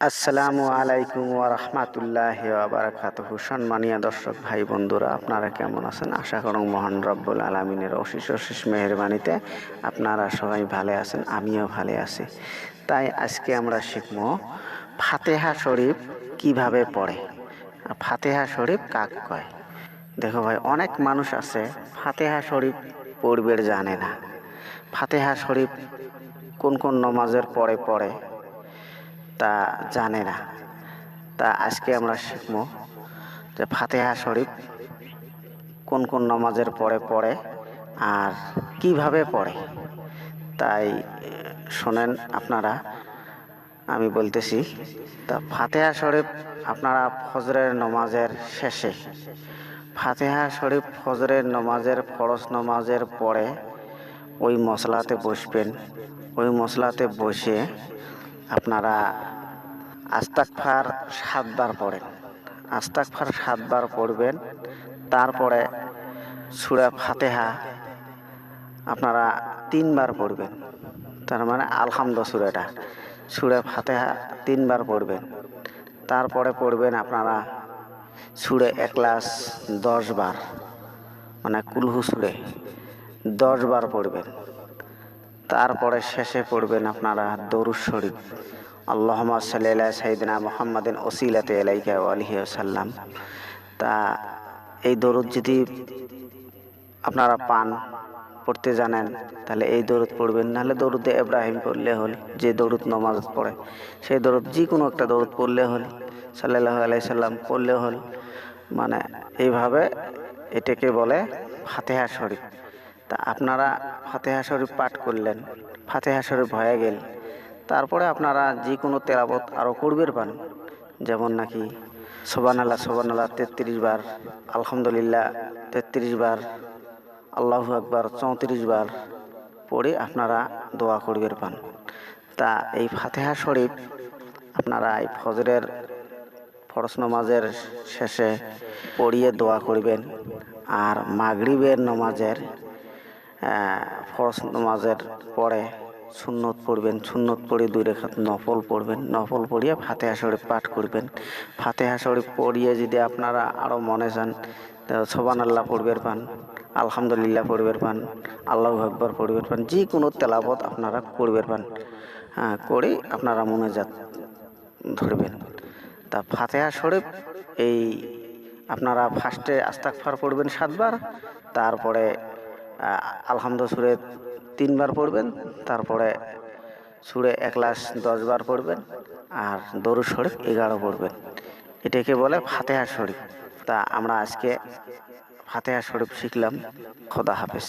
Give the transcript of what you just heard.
আসসালামু আলাইকুম ওয়া রাহমাতুল্লাহি ওয়া বারাকাতুহু। সম্মানীয় দর্শক ভাই, বন্ধুরা, আপনারা কেমন আছেন? আশা করং মহান রব্বুল আলামিনের অশেষ অশেষ মেহেরবানিতে আপনারা সবাই ভালো আছেন, আমিও ভালো আছি। তাই আজকে আমরা শিখব ফাতেহা শরীফ কীভাবে পড়ে। ফাতেহা শরীফ কাক কয়? দেখো ভাই, অনেক মানুষ আছে, ফাতেহা শরীফ পড়বের জানে না। ফাতেহা শরীফ কোন কোন নমাজের পরে পড়ে তা জানে না। তা আজকে আমরা শিখব যে ফাতেহা শরীফ কোন কোন নমাজের পরে পড়ে আর কীভাবে পড়ে। তাই, শোনেন আপনারা, আমি বলতেছি, তা ফাতেহা শরীফ আপনারা ফজরের নমাজের শেষে, ফাতেহা শরীফ ফজরের নমাজের ফরজ নমাজের পরে ওই মশলাতে বসবেন। ওই মশলাতে বসে আপনারা আস্তাকফার সাতবার পড়েন। আস্তাকফার সাতবার পড়বেন। তারপরে সুরা ফাতেহা আপনারা তিনবার পড়বেন। তার মানে আলহামদ সুরাটা। সুরে ফাতেহা তিনবার পড়বেন। তারপরে পড়বেন আপনারা সুরে একলাস দশ বার মানে কুলহু সুরে দশ বার পড়বেন। তারপরে শেষে পড়বেন আপনারা দরুদ শরীফ। আল্লাহমা সাল্লাহ সাইদিনা মোহাম্মদিন ওসিলাতে এলাইকা আলহি সাল্লাম। তা এই দরুদ যদি আপনারা পান, পড়তে জানেন, তাহলে এই দরুদ পড়বেন। নাহলে দরুদে এব্রাহিম পড়লে হল, যে দরুদ নমাজ পড়ে, সেই দরুদ যে কোনো একটা দরুদ পড়লে হল সাল্লাহ আলাইসাল্লাম পড়লে হল মানে এইভাবে এটাকে বলে ফাতেহা শরীফ। তা আপনারা ফাতেহা শরীফ পাঠ করলেন, ফাতেহা শরীফ হয়ে গেল। তারপরে আপনারা যে কোনো তেলাবত আরও করবের পান। যেমন নাকি সোবান আল্লাহ সোবান আল্লাহ তেত্রিশ বার, আলহামদুলিল্লাহ, তেত্রিশ বার, আল্লাহু আকবার, চৌত্রিশ বার পড়ে আপনারা দোয়া করবের পান। তা এই ফাতেহা শরীফ আপনারা এই ফজরের ফরস নমাজের শেষে পড়িয়ে দোয়া করবেন। আর মাগরিবের নমাজের ফরজ নমাজের পরে সুন্নত পড়বেন, সুন্নত পড়ে দুই রেখাত নফল পড়বেন। নফল পড়িয়ে ফাতেহা শরীফ পাঠ করবেন। ফাতেহা শরীফ পড়িয়ে যদি আপনারা আরও মনে চান সোবান আল্লাহ পড়বের পান, আলহামদুলিল্লাহ পড়বের পান, আল্লাহ আকবর পড়বের পান যে কোনো তেলাবত আপনারা করবের পান হ্যাঁ করে আপনারা মনে যাত ধরবেন। তা ফাতেহা শরীফ এই আপনারা ফার্স্টে আস্তাকফার পড়বেন সাতবার, তারপরে আলহামদ সুরে তিনবার পড়বেন, তারপরে সুরে একলাস দশবার পড়বেন, আর দরু শরীফ এগারো পড়বেন। এটাকে বলে ফাতেহা শরীফ। তা আমরা আজকে ফাতেহা শরীফ শিখলাম। খোদা হাফেজ।